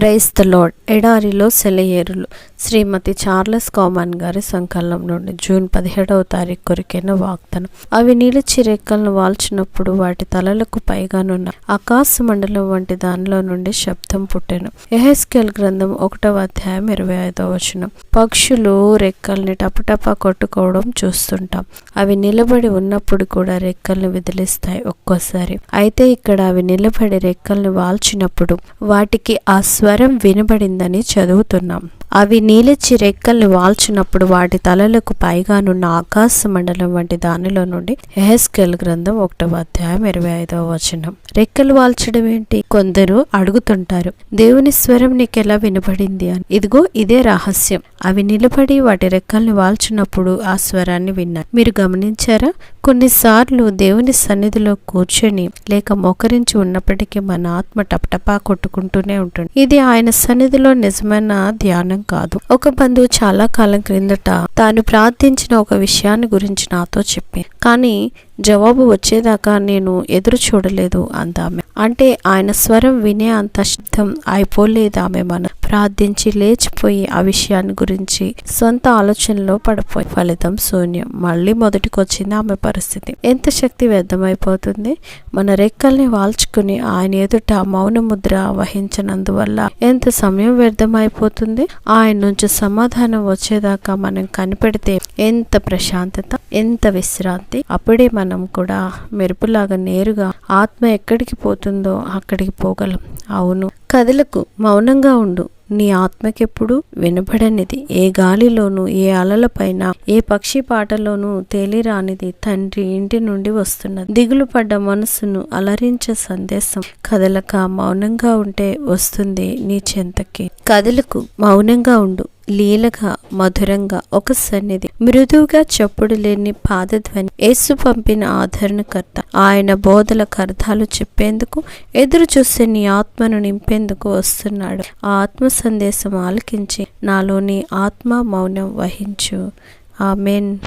క్రైస్త load ఎడారిలో సెలయేరులు శ్రీమతి Charles common గారి సంకలనం నుండి జూన్ పదిహేడవ తారీఖు కొరికైన వాగ్దానం. అవి నిలిచి రెక్కలను వాల్చినప్పుడు వాటి తలలకు పైగానున్న ఆకాశ మండలం వంటి దానిలో నుండి శబ్దం పుట్టెను. ఎహెస్కెల్ గ్రంథం ఒకటవ అధ్యాయం ఇరవై ఐదవ వచనం. పక్షులు రెక్కల్ని టపటపా కొట్టుకోవడం చూస్తుంటాం. అవి నిలబడి ఉన్నప్పుడు కూడా రెక్కల్ని విదిలిస్తాయి ఒక్కోసారి. అయితే ఇక్కడ అవి నిలబడి రెక్కల్ని వాల్చినప్పుడు వాటికి ఆ స్వరం వినబడిందని చదువుతున్నాం. అవి నీలచి రెక్కల్ని వాల్చినప్పుడు వాటి తలలకు పైగానున్న ఆకాశ మండలం వంటి దానిలో నుండి ఎహెస్కెల్ గ్రంథం ఒకటవ అధ్యాయం ఇరవై ఐదవ వచనం. రెక్కలు వాల్చడం ఏంటి? కొందరు అడుగుతుంటారు దేవుని స్వరం నీకెలా వినబడింది? అని. ఇదిగో ఇదే రహస్యం. అవి నిలబడి వాటి రెక్కల్ని వాల్చినప్పుడు ఆ స్వరాన్ని విన్నారు. మీరు గమనించారా? కొన్నిసార్లు దేవుని సన్నిధిలో కూర్చొని లేక మోకరించి ఉన్నప్పటికీ మన ఆత్మ టపటపా కొట్టుకుంటూనే ఉంటుంది. ఇది ఆయన సన్నిధిలో నిజమైన ధ్యానం కాదు. ఒక బంధువు చాలా కాలం క్రిందట తాను ప్రార్థించిన ఒక విషయాన్ని గురించి నాతో చెప్పి కానీ జవాబు వచ్చేదాకా నేను ఎదురు చూడలేదు అందామె. అంటే ఆయన స్వరం వినే అంత శబ్దం అయిపోలేదు ఆమె మన ప్రార్థించి లేచిపోయి ఆ విషయాన్ని గురించి సొంత ఆలోచనలో పడిపోయి ఫలితం శూన్యం. మళ్ళీ మొదటికొచ్చింది ఆమె పరిస్థితి. ఎంత శక్తి వ్యర్థమైపోతుంది? మన రెక్కల్ని వాల్చుకుని ఆయన ఎదుట మౌన ముద్ర వహించినందువల్ల ఎంత సమయం వ్యర్థమైపోతుంది? ఆయన నుంచి సమాధానం వచ్చేదాకా మనం కనిపెడితే ఎంత ప్రశాంతత ఎంత విశ్రాంతి. అప్పుడే మనం కూడా మెరుపులాగా నేరుగా ఆత్మ ఎక్కడికి పోతుందో అక్కడికి పోగలం. అవును కథలకు మౌనంగా ఉండు. నీ ఆత్మకెప్పుడు వినబడనిది. ఏ గాలిలోనూ ఏ అలలపైన ఏ పక్షి పాటలోనూ తేలిరానిది. తండ్రి ఇంటి నుండి వస్తున్నది. దిగులు పడ్డ మనసును అలరించే సందేశం కదలక మౌనంగా ఉంటే వస్తుంది నీ చెంతకి. కదలకు మౌనంగా ఉండు. లీలగా మధురంగా ఒక సన్నిధి. మృదువుగా చప్పుడు లేని పాదధ్వని యేసు పంపిన ఆదరణకర్త. ఆయన బోధలకు అర్థాలు చెప్పేందుకు ఎదురు చూసే నీ ఆత్మను నింపేందుకు వస్తున్నాడు. ఆ ఆత్మ సందేశం ఆలకించి నాలోని ఆత్మ మౌనం వహించు. ఆమెన్.